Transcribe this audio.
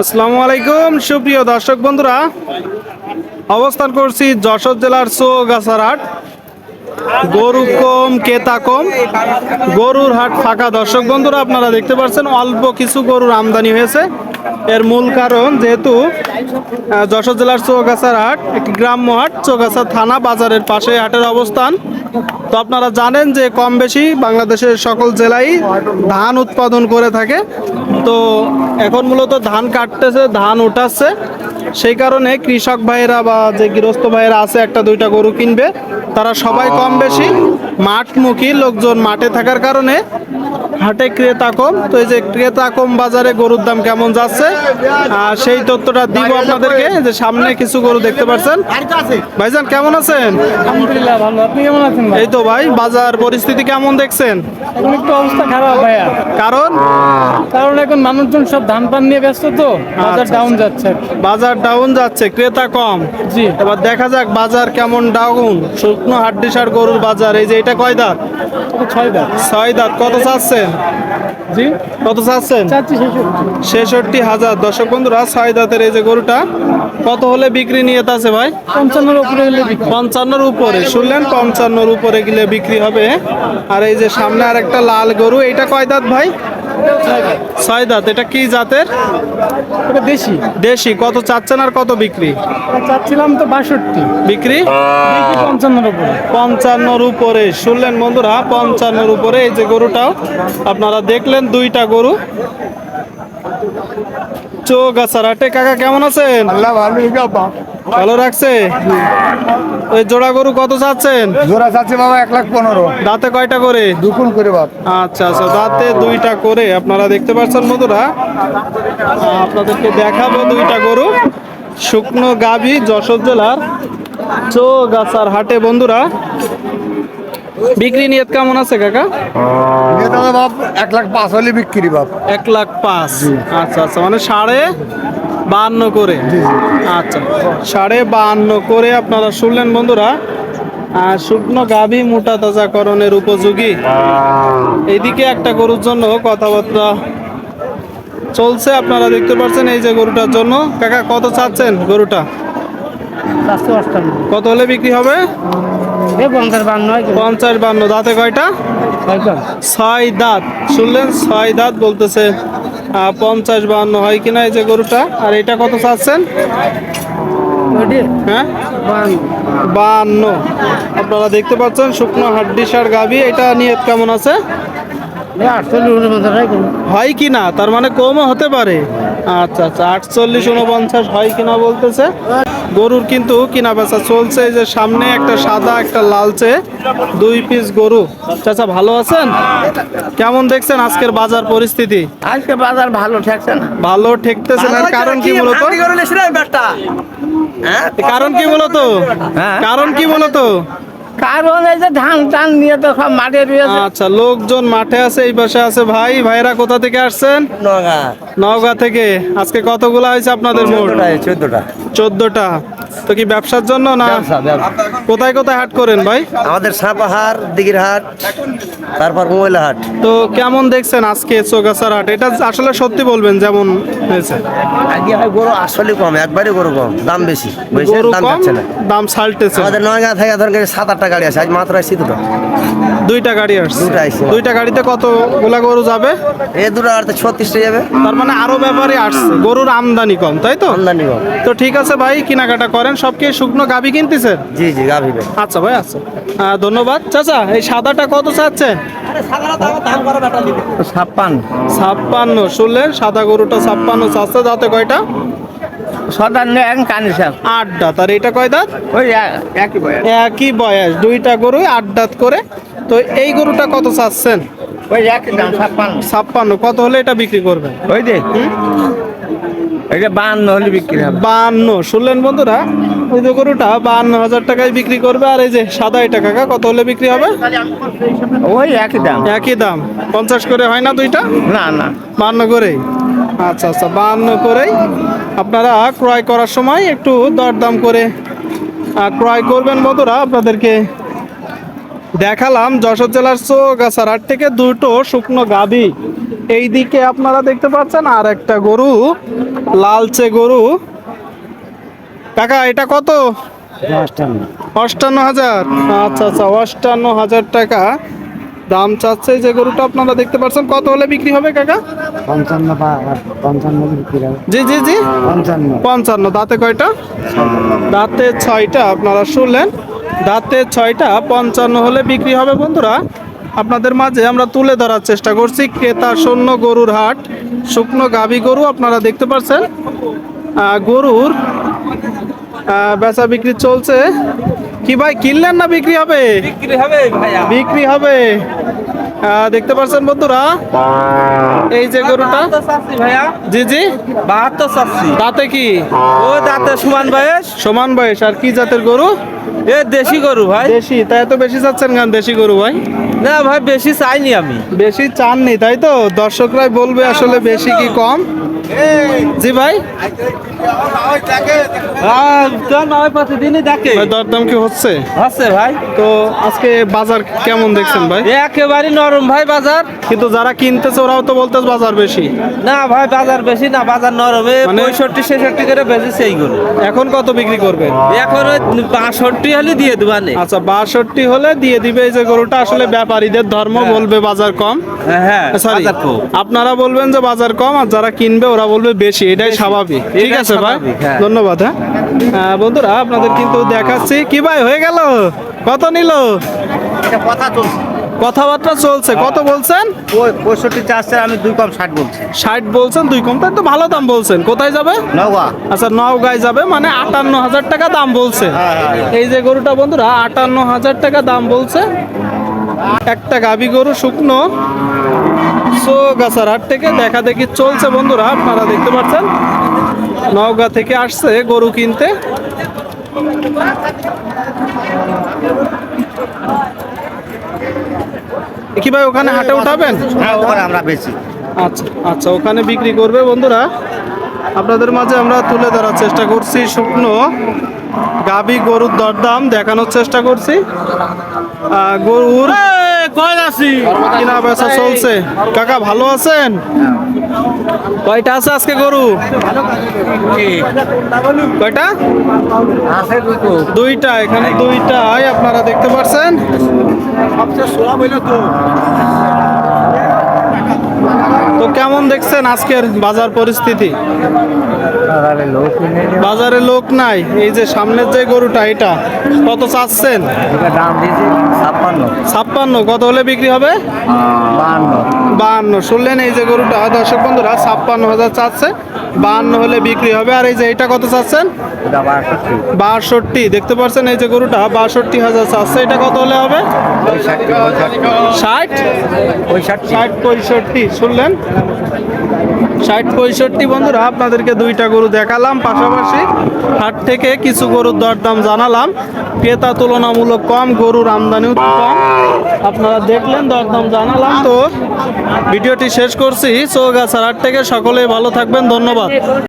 আসসালামু আলাইকুম সুপ্রিয় দর্শক বন্ধুরা অবস্থান করছি যশোর জেলার চৌগাছার হাট গরু কম কেতা কম। গরুর হাট ফাঁকা। দর্শক বন্ধুরা, আপনারা দেখতে পাচ্ছেন, অল্প কিছু গরুর আমদানি হয়েছে। এর মূল কারণ যেহেতু যশোর জেলার চৌগাছার হাট, একটি গ্রাম্য হাট চৌগাছা থানা, বাজারের পাশে হাটের অবস্থান। তো আপনারা জানেন যে কম বেশি বাংলাদেশের সকল জেলায় ধান উৎপাদন করে থাকে। তো এখন মূলত ধান কাটতেছে, ধান উঠাচ্ছে। সেই কারণে কৃষক ভাইয়েরা বা যে গৃহস্থ ভাইয়েরা আছে, একটা দুইটা গরু কিনবে, তারা সবাই কম বেশি মাঠমুখী লোকজন মাঠে থাকার কারণে হাটে ক্রেতা কম তো এই যে ক্রেতা কম বাজারে গরুর দাম কেমন যাচ্ছে? আর সেই তথ্যটা দিব আপনাদেরকে। যে সামনে কিছু গরু দেখতে পাচ্ছেন। ভাইজান কেমন আছেন? আলহামদুলিল্লাহ ভালো। আপনি কেমন আছেন এই তো ভাই বাজার পরিস্থিতি কেমন দেখছেন? এখন একটু অবস্থা খারাপ ভাইয়া। কারণ? কারণ এখন মানুষজন সব ধান পান নিয়ে ব্যস্ত তো। বাজার আচ্ছা, ডাউন যাচ্ছে। বাজার ডাউন যাচ্ছে ক্রেতা কম জি। এবার দেখা যাক বাজার কেমন ডাউন শুকনো হাড্ডিসার গরুর বাজার এই যে এটা কয় দাঁত? ছয় দাম ছয় দাঁত। কত চাচ্ছেন? জি? কত চাচ্ছেন? ছেষট্টি। হাজার। দর্শক বন্ধুরা ছয় দাঁতের এই যে গরুটা কত হলে বিক্রি নিয়ে আছে ভাই? পঞ্চান্নর উপরে পঞ্চান্নর উপরে। শুনলেন পঞ্চান্নর উপরে গেলে বিক্রি হবে। আর এই যে সামনে আর একটা লাল গরু এটা কয় দাঁত ভাই? ছয় দাঁত এটা কি জাতের? এটা দেশি। দেশি কত চাচ্ছেন আর কত বিক্রি? চাচ্ছিলাম তো বাষট্টি। বিক্রি? বিক্রি পঞ্চান্নর উপরে। পঞ্চান্নর উপরে। শুনলেন বন্ধুরা পঞ্চান্নর উপরে এই যে গরুটাও আপনারা দেখলেন দুইটা গরু। চৌগাছারাটে কাকা কেমন আছেন? আল্লাহ ভালো বাবা ভালো রাখছে? ওই জোড়া গরু কত চাচ্ছেন? জোড়া চাচ্ছে বাবা এক লাখ পনেরো। দাঁতে কয়টা করে? দুকুন করে বাপ। আচ্ছা আচ্ছা দাঁতে দুইটা করে। আপনারা দেখতে পাচ্ছেন বন্ধুরা আপনাদেরকে দেখাবো দুইটা গরু। শুকনো গাভী যশোর জেলার চৌগাছার হাটে বন্ধুরা বিক্রি নিয়ত কেমন আছে কাকা? বাপ এক লাখ পাঁচ হলে বিক্রি বাপ। এক লাখ পাঁচ। আচ্ছা আচ্ছা মানে সাড়ে বাহান্ন করে। আচ্ছা সাড়ে বাহান্ন করে আপনারা শুনলেন বন্ধুরা। আর শুকনো গাভী মোটা তাজাকরণের উপযোগী। এইদিকে একটা গরুর জন্য কথাবার্তা চলছে আপনারা দেখতে পাচ্ছেন এই যে গরুটার জন্য। কাকা কত চাচ্ছেন গরুটা? কত হলে বিক্রি হবে? পঞ্চাশ বান্ন বান্ন দাঁতে কয়টা? ছয় দাঁত শুনলেন? ছয় দাঁত বলতেছে পঞ্চাশ বাহান্ন হয় কিনা এই যে গরুটা? আর এটা কত চাচ্ছেন? হ্যাঁ? বাহান্ন আপনারা দেখতে পাচ্ছেন শুকনো হাড্ডি সার গাভি এটা নিয়ে কেমন আছে? হয় কি না? তার মানে কমও হতে পারে। আচ্ছা আচ্ছা আটচল্লিশ উনপঞ্চাশ হয় কিনা বলতেছে। গরুর কিন্তু কিনা বেচা চলছে এই যে সামনে একটা সাদা একটা লালচে দুই পিস গরু। চাচা ভালো আছেন? কেমন দেখছেন আজকের বাজার পরিস্থিতি? আজকে বাজার ভালো ঠেকছে না। ভালো ঠেকতেছে না কারণ কি মূলত কারণ কি মূলত হ্যাঁ? কারণ কি মূলত কারণ এই যে ধান টান নিয়ে তো সব মাঠে রয়েছে। আচ্ছা লোকজন মাঠে আছে এই পাশে আছে ভাই। ভাইরা কোথা থেকে আসছেন? নওগাঁ। থেকে। আজকে কতগুলা হয়েছে আপনাদের মোট? চোদ্দটা। চোদ্দটা। তো কি ব্যবসার জন্য না? কোথায় কোথায় হাট করেন ভাই? আমাদের সাপাহার দিঘির হাট তারপর মহিলা হাট তো কেমন দেখছেন আজকে চৌগাছার হাট? এটা আসলে সত্যি বলবেন যেমন হয়েছে। আগে হয় গরু আসলে কম একবারে গরু কম দাম বেশি। গরু দাম যাচ্ছে না। দাম সাল্টেছে আমাদের নয়গাঁ থেকে ধরেন সাত আটটা গাড়ি আছে আজ মাত্র আসছি দুটো। দুইটা গাড়ি আসছে। আইছে। দুইটা গাড়িতে কতগুলা গরু যাবে? এ দুটো আর ছত্রিশটা যাবে। তার মানে আরও ব্যাপারে আসছে। গরুর আমদানি কম তাই তো? আমদানি কম। তো ঠিক আছে ভাই কেনাকাটা করেন সব কি শুকনো গাবি কিনতেছেন? জি জি গাভি ভাই আচ্ছা ভাই আচ্ছা। ধন্যবাদ। চাচা এই সাদাটা কত চাচ্ছেন? ছাপ্পান্ন। ছাপ্পান্ন শুনলেন? সাদা গরুটা ছাপ্পান্ন চাচ্ছে দাঁতে কয়টা? সাতান্ন এখন কানি সাপ আট দাঁত আর এটা কয় দাঁত? ওই এক- একই বয়স। একই বয়স। দুইটা গরু আট দাঁত করে। তো এই গরুটা কত চাচ্ছেন? ওই একই দাম ছাপ্পান্ন। ছাপ্পান্ন। কত হলে এটা বিক্রি করবেন? ওই যে এটা বান্ন হলে বিক্রি হবে। বান্ন। শুনলেন বন্ধুরা? যে গরুটা বান্ন হাজার টাকায় বিক্রি করবে আর এই যে সাদা এটা কাকা কত হলে বিক্রি হবে? ওই একই দাম। একই দাম। পঞ্চাশ করে হয় না দুইটা? না না। বান্ন করেই? আচ্ছা আচ্ছা বান্ন করেই আপনারা ক্রয় করার সময় একটু দরদাম করে ক্রয় করবেন বন্ধুরা। আপনাদেরকে দেখালাম যশোর জেলার চৌগাছার হাট থেকে দুটো শুকনো গাভী। এইদিকে আপনারা দেখতে পাচ্ছেন আর একটা গরু লালচে গরু। কাকা এটা কত? অষ্টান্ন হাজার। আচ্ছা আচ্ছা অষ্টান্ন হাজার টাকা। দাম চাচ্ছে যে গরুটা আপনারা দেখতে পাচ্ছেন। কত হলে বিক্রি হবে কাকা? পঞ্চান্ন পঞ্চান্ন জি জি জি। পঞ্চান্ন। পঞ্চান্ন। দাঁতে কয়টা? দাঁতে ছয়টা আপনারা শুনলেন। দাঁতে ছয়টা পঞ্চান্ন হলে বিক্রি হবে বন্ধুরা। আপনাদের মাঝে আমরা তুলে ধরার চেষ্টা করছি। ক্রেতা শূন্য গরুর হাট শুকনো গাভী গরু আপনারা দেখতে পাচ্ছেন। গরুর বেচা বিক্রি চলছে। কি ভাই কিনলেন না বিক্রি হবে? বিক্রি হবে ভাইয়া। বিক্রি হবে। আহ, দেখতে পাচ্ছেন বন্ধুরা এই যে গরুটা। জি জি। বাহাত্তর চাচ্ছি। দাঁতে কি? ও দাঁতে সমান বয়স। সমান বয়স আর কি জাতের গরু? এ দেশি গরু ভাই। দেশি তাই তো বেশি চাচ্ছেন গান দেশি গরু ভাই? না ভাই বেশি চাইনি আমি। বেশি চাননি তাই তো? দর্শকরাই বলবে আসলে বেশি কি কম? জি ভাই। প্রতিদিনই দেখে। দরদাম কি হচ্ছে? আছে ভাই। তো আজকে বাজার কেমন দেখছেন ভাই? একেবারে নরম ভাই বাজার। কিন্তু যারা কিনতেছে ওরাও তো বলতেছে বাজার বেশি। না ভাই বাজার বেশি না বাজার নরম। মানে- পঁয়ষট্টি ছেষট্টি করে বেঁচেছে এইগুলো এখন কত বিক্রি করবে? এখন বাষট্টি হলে দিয়ে দেবানে আচ্ছা বাষট্টি হলে দিয়ে দিবে এই যে গরুটা আসলে ব্যাপারীদের ধর্ম বলবে বাজার কম। হ্যাঁ সরি আপনারা বলবেন যে বাজার কম আর যারা কিনবে ওরা বলবে বেশি এটাই স্বাভাবিক। ঠিক আছে ভাই? হ্যাঁ। ধন্যবাদ হ্যাঁ? বন্ধুরা আপনাদের কিন্তু দেখাচ্ছি। কি ভাই হয়ে গেল? কত নিল? কথা চলছে। কথাবার্তা চলছে। কত বলছেন? ওই পঁয়ষট্টি চারশে আমি দুই কম ষাট বলছি। ষাট বলছেন দুই কম? তাই তো ভালো দাম বলছেন। কোথায় যাবে? নওয়া আচ্ছা নওগাঁয় যাবে মানে আটান্ন হাজার টাকা দাম বলছে। এই যে গরুটা বন্ধুরা আটান্ন হাজার টাকা দাম বলছে। একটা গাভী গরু শুকনো। সো গাছার হাট থেকে দেখা দেখি চলছে বন্ধুরা আপনারা দেখতে পাচ্ছেন। নওগাঁ থেকে আসছে গরু কিনতে। কি ভাই ওখানে হাটে উঠাবেন? হ্যাঁ আমরা বেশি আচ্ছা আচ্ছা ওখানে বিক্রি করবে বন্ধুরা। আপনাদের মাঝে আমরা তুলে ধরার চেষ্টা করছি শুকনো গাবি গরুর দরদাম দেখানোর চেষ্টা করছি। আহ, আছি কিনা বেচা চলছে। কাকা ভালো আছেন? কয়টা আছে আজকে গরু? কয়টা? দুইটা এখানে দুইটাই আপনারা দেখতে পাচ্ছেন তো। কেমন দেখছেন আজকের বাজার পরিস্থিতি? বাজারে লোক নাই এই যে সামনের যে গরুটা এটা কত চাচ্ছেন? ছাপ্পান্ন। ছাপ্পান্ন কত হলে বিক্রি হবে? বাহান্ন। বাহান্ন। শুনলেন এই যে গরুটা দর্শক বন্ধুরা ছাপ্পান্ন হাজার চাচ্ছে বাহান্ন হলে বিক্রি হবে। আর এই যে এটা কত চাচ্ছেন? বাষট্টি। দেখতে পাচ্ছেন এই যে গরুটা বাষট্টি হাজার চাচ্ছে। এটা কত হলে হবে? ষাট? ষাট পঁয়ষট্টি। শুনলেন? ষাট পঁয়ষট্টি বন্ধুরা, আপনাদেরকে দুইটা গরু দেখালাম। পাশাপাশি হাট থেকে কিছু গরুর দরদাম জানালাম। ক্রেতা তুলনামূলক কম, গরুর আমদানিও কম। আপনারা দেখলেন, দরদাম জানালাম। তো ভিডিওটি শেষ করছি। চৌগাছার হাট থেকে সকলেই ভালো থাকবেন। ধন্যবাদ।